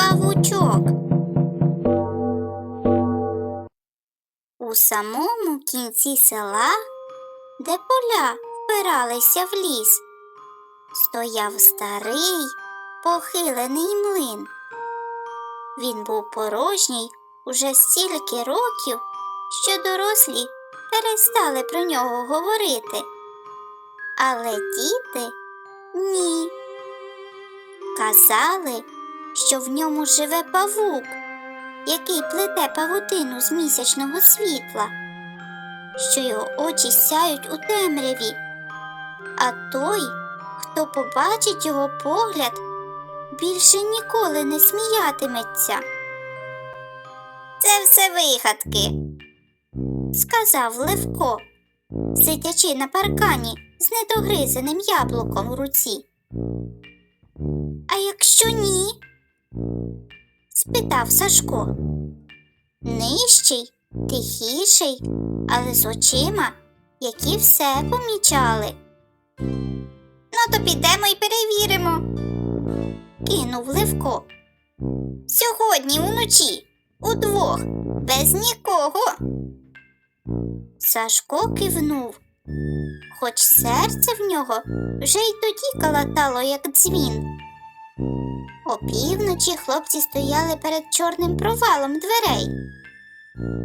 павучок. У самому кінці села, де поля впиралися в ліс, стояв старий похилений млин. Він був порожній уже стільки років, що дорослі перестали про нього говорити. Але діти ні. Казали, що в ньому живе павук, який плете павутину з місячного світла, що його очі сяють у темряві, а той, хто побачить його погляд, більше ніколи не сміятиметься. Це все вигадки, сказав Левко, сидячи на паркані з недогризаним яблуком у руці. А якщо ні? Спитав Сашко. Нижчий, тихіший, але з очима, які все помічали. Ну, то підемо і перевіримо, кинув Левко. Сьогодні уночі, удвох, без нікого. Сашко кивнув, хоч серце в нього вже й тоді калатало, як дзвін. Опівночі хлопці стояли перед чорним провалом дверей.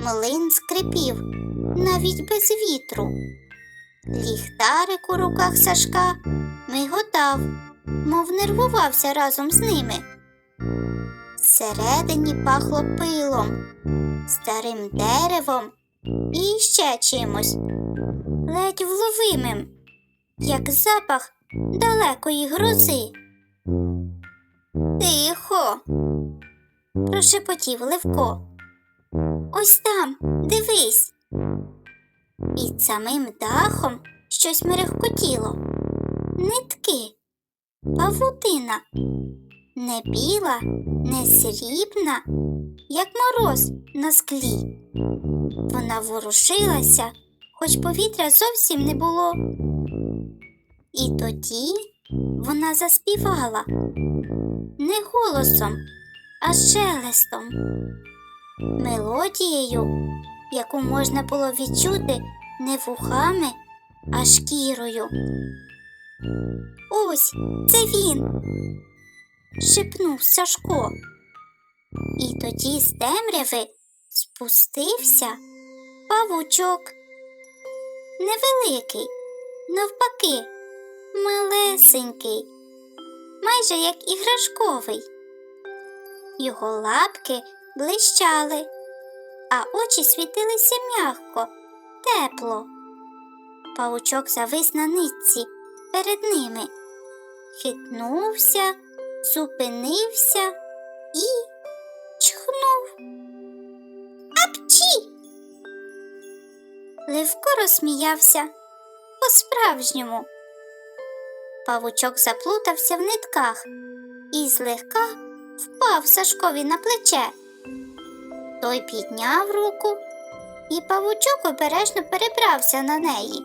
Млин скрипів навіть без вітру. Ліхтарик у руках Сашка миготав, мов нервувався разом з ними. Всередині пахло пилом, старим деревом і ще чимось, ледь вловимим, як запах далекої грози. Тихо. прошепотів Левко. Ось там, дивись. Під самим дахом щось мерехкотіло. Нитки, павутина, не біла, не срібна, як мороз на склі. Вона ворушилася, хоч повітря зовсім не було. І тоді вона заспівала не голосом, а шелестом, мелодією, яку можна було відчути не вухами, а шкірою. Ось це він. шепнув Сашко. І тоді з темряви спустився павучок. Невеликий, навпаки, малесенький майже як іграшковий. Його лапки блищали, а очі світилися м'яко, тепло. Паучок завис на нитці перед ними, хитнувся, зупинився і чхнув. Апчі! Левко розсміявся по-справжньому. Павучок заплутався в нитках і злегка впав Сашкові на плече. Той підняв руку, і павучок обережно перебрався на неї.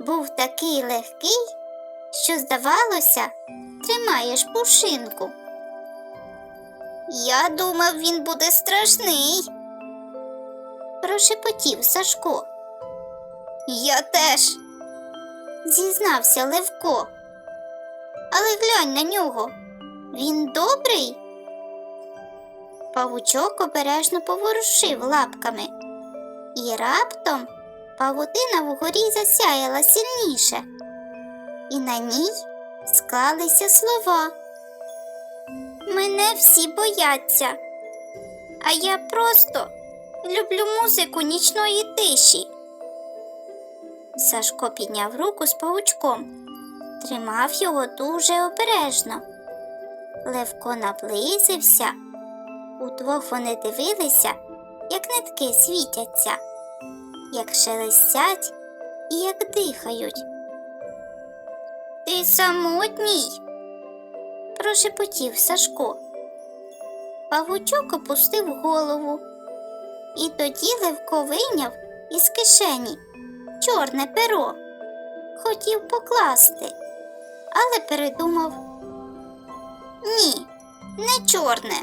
Був такий легкий, що, здавалося, тримаєш пушинку. Я думав, він буде страшний, прошепотів Сашко. Я теж зізнався Левко. Але глянь на нього. Він добрий. Павучок обережно поворушив лапками, і раптом павутина вгорі засяяла сильніше, і на ній склалися слова. Мене всі бояться, а я просто люблю музику нічної тиші. Сашко підняв руку з павучком, тримав його дуже обережно. Левко наблизився Удвох вони дивилися, як нитки світяться, як шелестять і як дихають. Ти самотній, прошепотів Сашко. Павучок опустив голову, і тоді Левко вийняв із кишені чорне перо. Хотів покласти, але передумав. Ні, не чорне.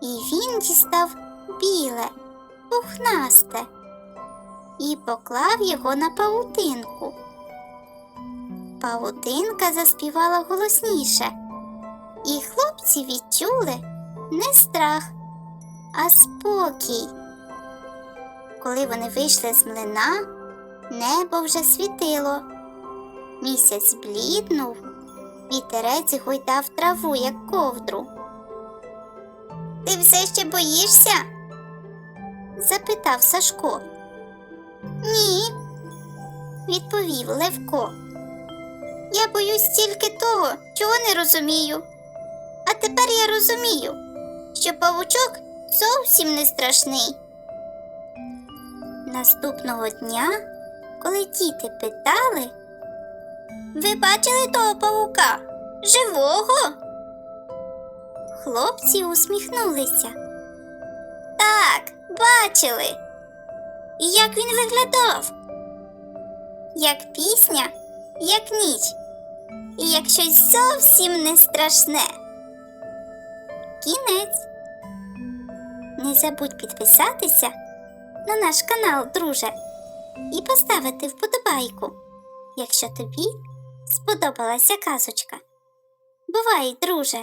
І він дістав біле, пухнасте і поклав його на павутинку. Павутинка заспівала голосніше, і хлопці відчули не страх, а спокій. Коли вони вийшли з млина, небо вже світило. Місяць бліднув, вітерець гойдав траву, як ковдру. Ти все ще боїшся? запитав Сашко. Ні, відповів Левко. Я боюсь тільки того, чого не розумію. А тепер я розумію, що павучок зовсім не страшний. Наступного дня, коли діти питали, ви бачили того павука? Живого? Хлопці усміхнулися. Так, бачили. І як він виглядав? Як пісня, як ніч, і як щось зовсім не страшне. Кінець. Не забудь підписатися на наш канал, друже, і поставити вподобайку, якщо тобі сподобалася казочка. Бувай, друже!